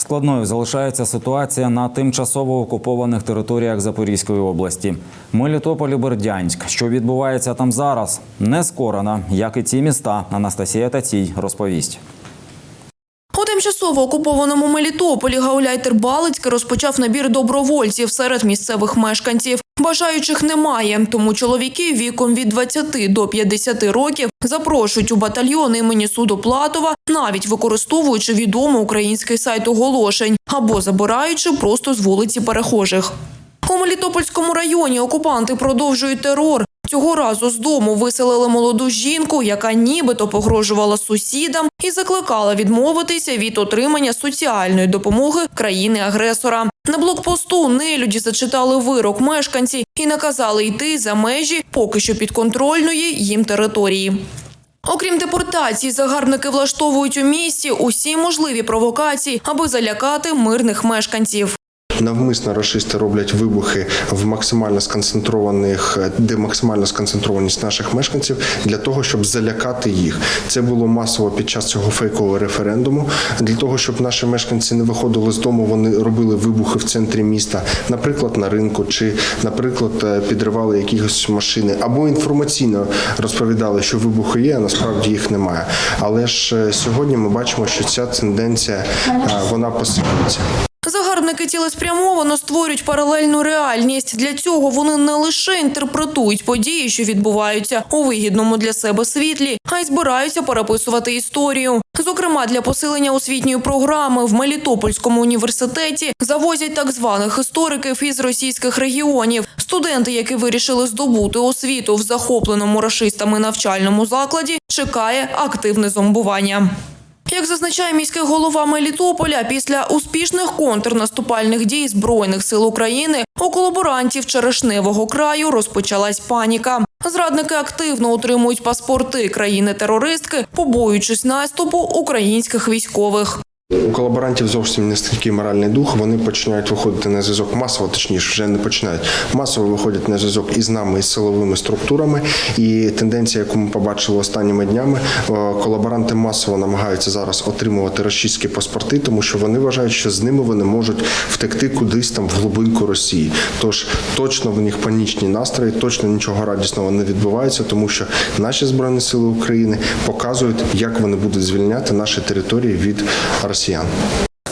Складною залишається ситуація на тимчасово окупованих територіях Запорізької області. Мелітополь і Бердянськ. Що відбувається там зараз? Не скорена, як і ці міста. Анастасія Тацій розповість. Тимчасово окупованому Мелітополі гауляйтер Балицький розпочав набір добровольців серед місцевих мешканців. Бажаючих немає, тому чоловіки віком від 20 до 50 років запрошують у батальйон імені Судоплатова, навіть використовуючи відомий український сайт оголошень або забираючи просто з вулиці перехожих. У Мелітопольському районі окупанти продовжують терор. Цього разу з дому виселили молоду жінку, яка нібито погрожувала сусідам і закликала відмовитися від отримання соціальної допомоги країни-агресора. На блокпосту нелюді зачитали вирок мешканці і наказали йти за межі поки що підконтрольної їм території. Окрім депортації, загарбники влаштовують у місті усі можливі провокації, аби залякати мирних мешканців. Навмисно рашисти роблять вибухи в максимально сконцентрованих, де максимальна сконцентрованість наших мешканців для того, щоб залякати їх. Це було масово під час цього фейкового референдуму. Для того, щоб наші мешканці не виходили з дому, вони робили вибухи в центрі міста, наприклад, на ринку, чи, наприклад, е, підривали якісь машини, або інформаційно розповідали, що вибухи є, а насправді їх немає. Але ж е, сьогодні ми бачимо, що ця тенденція е, вона посилюється. Загарбники цілеспрямовано створюють паралельну реальність. Для цього вони не лише інтерпретують події, що відбуваються у вигідному для себе світлі, а й збираються переписувати історію. Зокрема, для посилення освітньої програми в Мелітопольському університеті завозять так званих істориків із російських регіонів. Студенти, які вирішили здобути освіту в захопленому рашистами навчальному закладі, чекає активне зомбування. Як зазначає міський голова Мелітополя, після успішних контрнаступальних дій збройних сил України у колаборантів Черешневого краю розпочалась паніка. Зрадники активно отримують паспорти країни-терористки, побоюючись наступу українських військових. У колаборантів зовсім не стільки моральний дух. Вони починають виходити на зв'язок масово, точніше, вже не починають масово виходять на зв'язок із нами, із силовими структурами. І тенденція, яку ми побачили останніми днями, е, колаборанти масово намагаються зараз отримувати російські паспорти, тому що вони вважають, що з ними вони можуть втекти кудись там в глибинку Росії. Тож точно в них панічні настрої, точно нічого радісного не відбувається, тому що наші збройні сили України показують, як вони будуть звільняти наші території від росіян.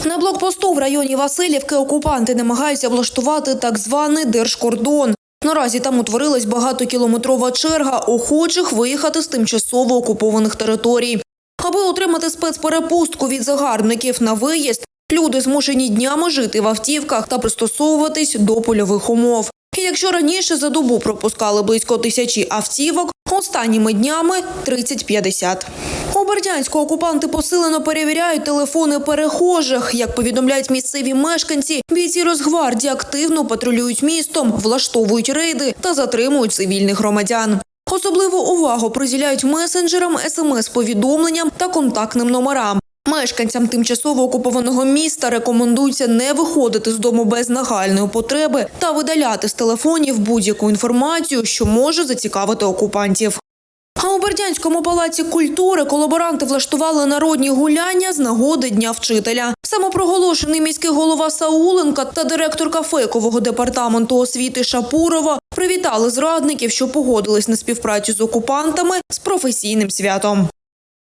На блокпосту в районі Васильівки окупанти намагаються влаштувати так званий держкордон. Наразі там утворилась багатокілометрова черга охочих виїхати з тимчасово окупованих територій. Аби отримати спецперепустку від загарбників на виїзд, люди змушені днями жити в автівках та пристосовуватись до польових умов. І якщо раніше за добу пропускали близько тисячі автівок, останніми днями 30-50. У Бердянську окупанти посилено перевіряють телефони перехожих. Як повідомляють місцеві мешканці, бійці Росгвардії активно патрулюють містом, влаштовують рейди та затримують цивільних громадян. Особливу увагу приділяють месенджерам, смс-повідомленням та контактним номерам. Мешканцям тимчасово окупованого міста рекомендується не виходити з дому без нагальної потреби та видаляти з телефонів будь-яку інформацію, що може зацікавити окупантів. Бердянському палаці культури колаборанти влаштували народні гуляння з нагоди Дня вчителя. Самопроголошений міський голова Сауленка та директорка фейкового департаменту освіти Шапурова привітали зрадників, що погодились на співпрацю з окупантами з професійним святом.